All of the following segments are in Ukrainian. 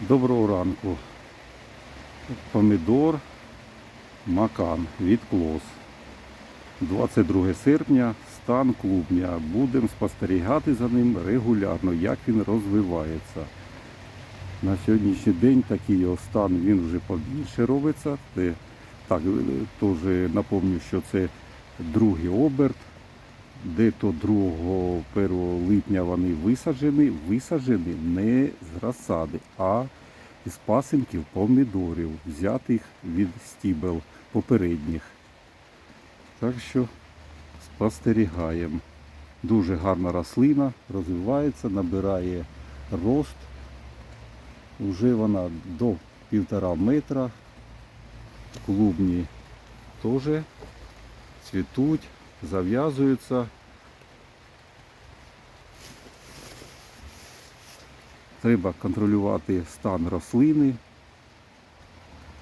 Доброго ранку. Помідор Макан від Клос. 22 серпня, стан клубня. Будемо спостерігати за ним регулярно, як він розвивається. На сьогоднішній день такий його стан він вже побільше робиться. Так, е, теж напомню, що це другий оберт. Де то 2 1 липня вони висаджені, висаджені не з розсади, а з пасинків помідорів, взятих від стібел попередніх. Так що спостерігаємо. Дуже гарна рослина, розвивається, набирає рост. Уже вона до півтора метра. Клубні теж цвітуть, зав'язуються. Треба контролювати стан рослини.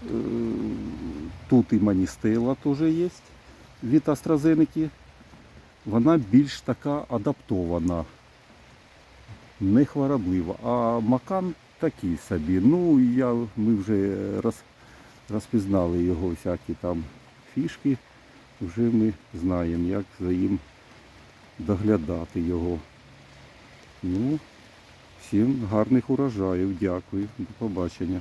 Е, Тут і маністела теж є від AstraZeneca. Вона більш така адаптована, не хвороблива. А макан такий собі. Ну, я, ми вже роз, розпізнали його всякі там фішки. Вже ми знаємо, як за їм доглядати його. Ну, всім гарних урожаїв. Дякую. До побачення.